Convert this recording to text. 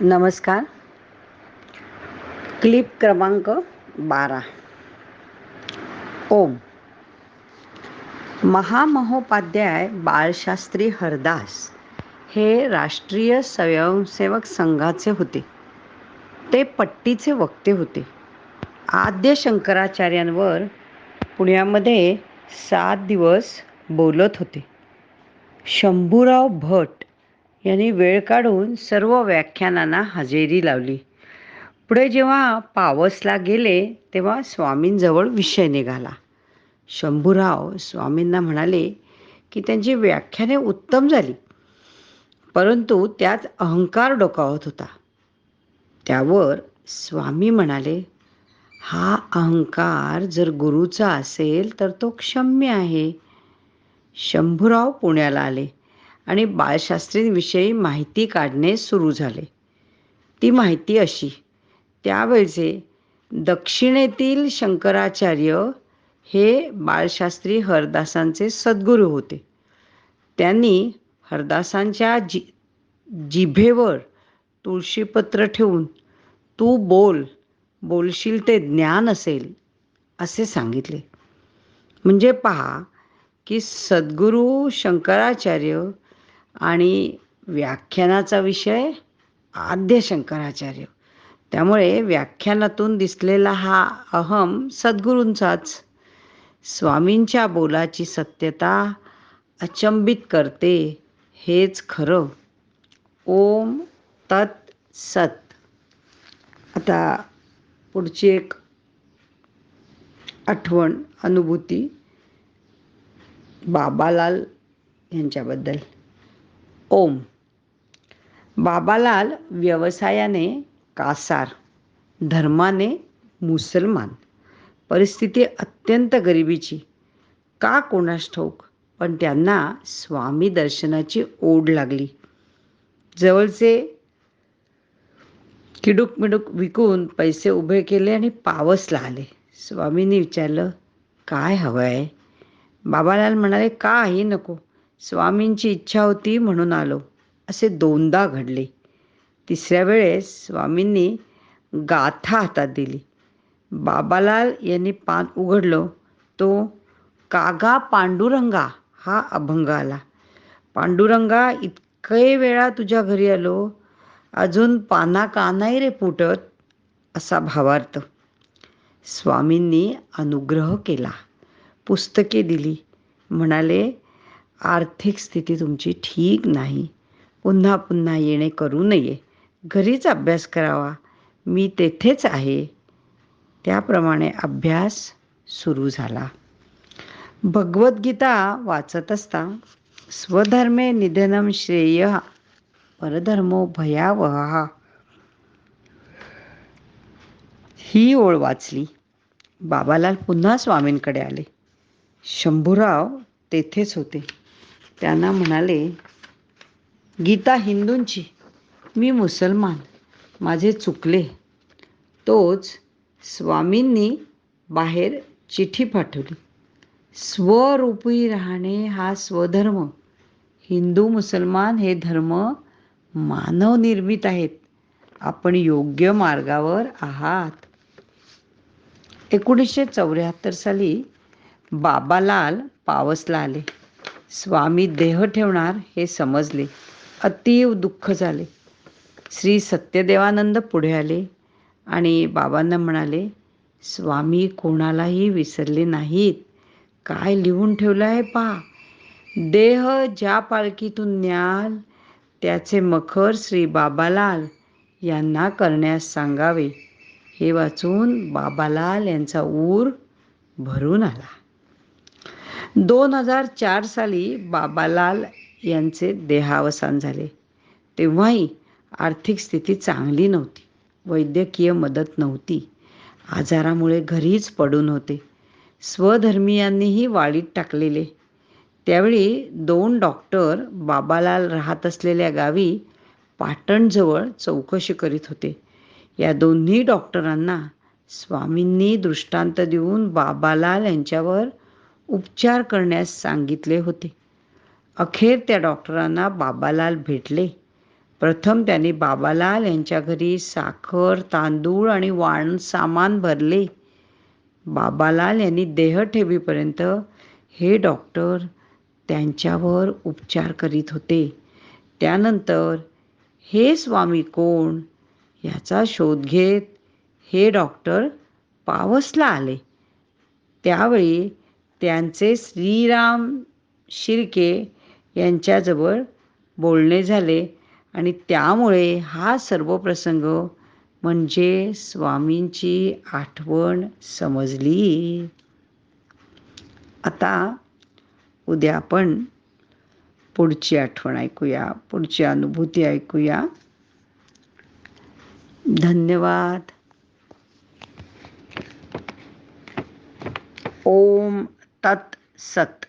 नमस्कार. क्लिप क्रमांक बारा. ओम. महामहोपाध्याय बाळशास्त्री हरदास हे राष्ट्रीय स्वयंसेवक संघाचे होते. ते पट्टीचे वक्ते होते. आद्य शंकराचार्यांवर पुण्यामध्ये सात दिवस बोलत होते. शंभूराव भट यांनी वेळ काढून सर्व व्याख्यानांना हजेरी लावली. पुढे जेव्हा पावसला गेले तेव्हा स्वामींजवळ विषय निघाला. शंभूराव स्वामींना म्हणाले की त्यांची व्याख्याने उत्तम झाली. परंतु त्यात अहंकार डोकावत होता. त्यावर स्वामी म्हणाले हा अहंकार जर गुरुचा असेल तर तो क्षम्य आहे. शंभूराव पुण्याला आले. आणि बाळशास्त्रींविषयी माहिती काढणे सुरू झाले. ती माहिती अशी. त्यावेळचे दक्षिणेतील शंकराचार्य हे बाळशास्त्री हरदासांचे सद्गुरू होते. त्यांनी हरदासांच्या जि जिभेवर तुळशीपत्र ठेवून तू बोल बोलशील ते ज्ञान असेल असे सांगितले. म्हणजे पहा की सद्गुरू शंकराचार्य आणि व्याख्यानाचा विषय आद्य शंकराचार्य. त्यामुळे व्याख्यानातून दिसलेला हा अहम सद्गुरूंचाच स्वामींच्या बोलाची सत्यता अचंबित करते हेच खरं. ओम तत् सत. आता पुढची एक आठवण अनुभूती बाबालाल यांच्याबद्दल. ओम. बाबालाल व्यवसायाने कासार धर्माने मुसलमान. परिस्थिती अत्यंत गरिबीची. का कोणास ठाऊक? पण त्यांना स्वामी दर्शनाची ओढ लागली. जवळचे किडूक मिडूक विकून पैसे उभे केले आणि पावसला आले स्वामींनी विचारलं काय हवं आहे बाबालाल म्हणाले काही नको. स्वामींची इच्छा होती म्हणून आलो. असे दोनदा घडले. तिसऱ्या वेळेस स्वामींनी गाथा हातात दिली. बाबालाल यांनी पान उघडलं. तो कागा पांडुरंगा हा अभंग आला. पांडुरंगा इतके वेळा तुझ्या घरी आलो. अजून पाना का नाही रे फुटत? असा भावार्थ. स्वामींनी अनुग्रह केला. पुस्तके दिली. म्हणाले आर्थिक स्थिती तुमची ठीक नाही. पुन्हा पुन्हा येणे करू नये. घरीच अभ्यास करावा. मी तेथेच आहे. त्याप्रमाणे अभ्यास सुरू झाला. भगवद्गीता वाचत असता स्वधर्मे निधनम श्रेय परधर्मो भयावह. ही ओळ वाचली. बाबालाल पुन्हा स्वामींकडे आले. शंभूराव तेथेच होते. त्यांना म्हणाले गीता हिंदूंची मी मुसलमान माझे चुकले. तोच स्वामींनी बाहेर चिठी पाठवली. स्वरूपी राहणे हा स्वधर्म. हिंदू मुसलमान हे धर्म मानवनिर्मित आहेत. आपण योग्य मार्गावर आहात. एकोणीसशे चौऱ्याहत्तर साली बाबालाल पावसला आले. स्वामी देह ठेवणार हे समजले. अतीव दुःख झाले. श्री सत्यदेवानंद पुढे आले आणि बाबांना म्हणाले स्वामी कोणालाही विसरले नाहीत. काय लिहून ठेवलं आहे पहा देह ज्या पालखीतून न्याल त्याचे मखर श्री बाबालाल यांना करण्यास सांगावे. हे वाचून बाबालाल यांचा ऊर भरून आला. दोन हजार चार साली बाबालाल यांचे देहावसान झाले. तेव्हाही आर्थिक स्थिती चांगली नव्हती. वैद्यकीय मदत नव्हती. आजारामुळे घरीच पडून होते. स्वधर्मीयांनीही वाळीत टाकलेले. त्यावेळी दोन डॉक्टर बाबालाल राहत असलेल्या गावी पाटणजवळ चौकशी करीत होते. या दोन्ही डॉक्टरांना स्वामींनी दृष्टांत देऊन बाबालाल यांच्यावर उपचार करण्यास सांगितले होते. अखेर त्या डॉक्टरांना बाबालाल भेटले. प्रथम त्याने बाबालाल यांच्या घरी साखर तांदूळ आणि वाण सामान भरले. बाबालाल यांनी देह ठेवीपर्यंत हे डॉक्टर त्यांच्यावर उपचार करीत होते. त्यानंतर हे स्वामी कोण? याचा शोध घेत हे डॉक्टर पावसला आले. त्यावेळी त्यांचे श्रीराम शिर्के यांच्याजवळ बोलणे झाले आणि त्यामुळे हा सर्व प्रसंग म्हणजे स्वामींची आठवण समजली. आता उद्या आपण पुढची आठवण ऐकूया पुढची अनुभूती ऐकूया. धन्यवाद. ओम तत् सत्